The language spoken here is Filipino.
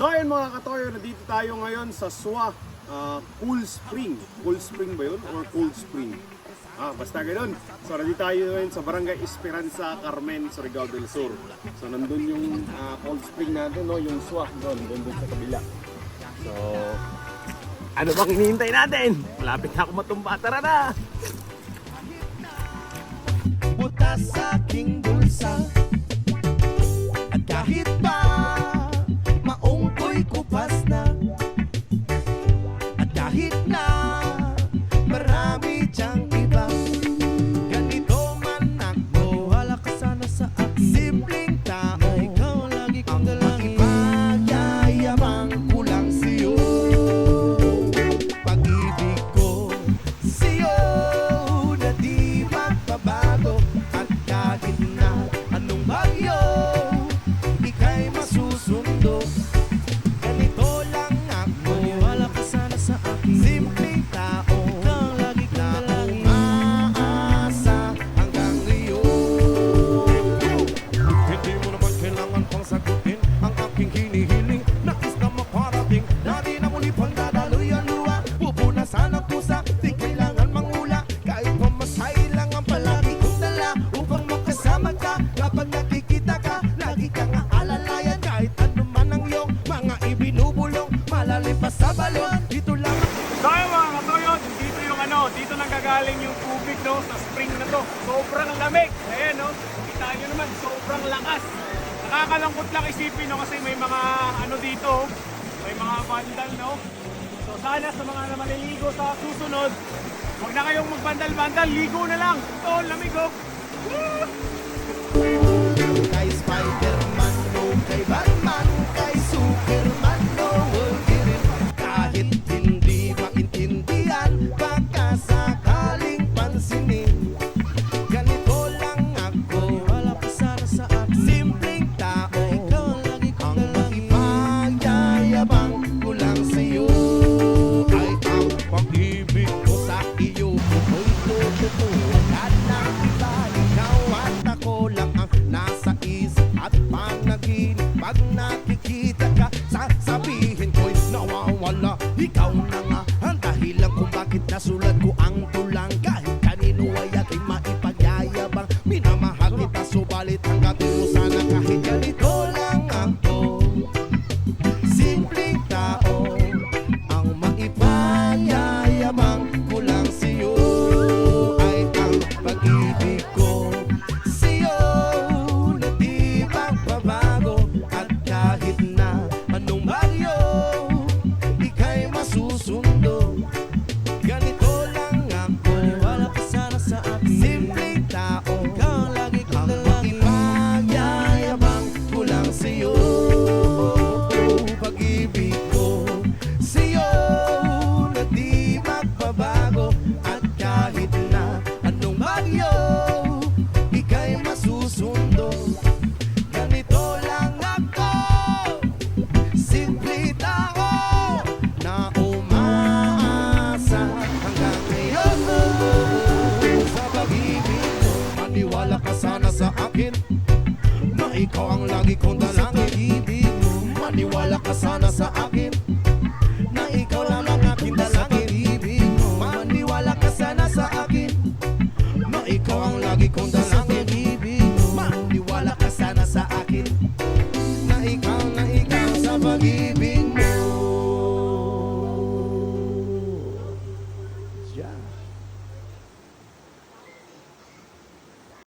So ayun mga katoyo, nandito tayo ngayon sa SWA ah, Cool Spring. Cool Spring ba yun? Or Cold Spring? Ah, basta ganun. So nandito tayo ngayon sa Barangay Esperanza, Carmen, Surigao del Sur. So nandun yung ah, Cold Spring natin, no? yung SWA doon, doon, doon sa kabila. So, ano bang hinihintay natin? Malapit na ako matumba, tara na! butas sa aking bulsa Kapag nakikita ka Lagi kang aalalayan Kahit ano ang iyong Mga ibinubulong Malalim sa balon Dito lang So ayun mga dito yung ano, dito nanggagaling yung tubig no, sa spring na to. Sobrang lamig. Ayan no, kita nyo naman, sobrang lakas. Nakakalangkot lang isipin no, kasi may mga ano dito, may mga vandal no. So sana sa mga na maliligo sa susunod, huwag na kayong magbandal-bandal, ligo na lang. Ito, lamig oh. Magnat Maniwala ka sana sa akin. Na ikaw ang lagi kong dalangin. Maniwala ka sana sa akin. Na ikaw lang ang aking dalangin. Maniwala ka sana sa akin. Na ikaw ang lagi kong dalangin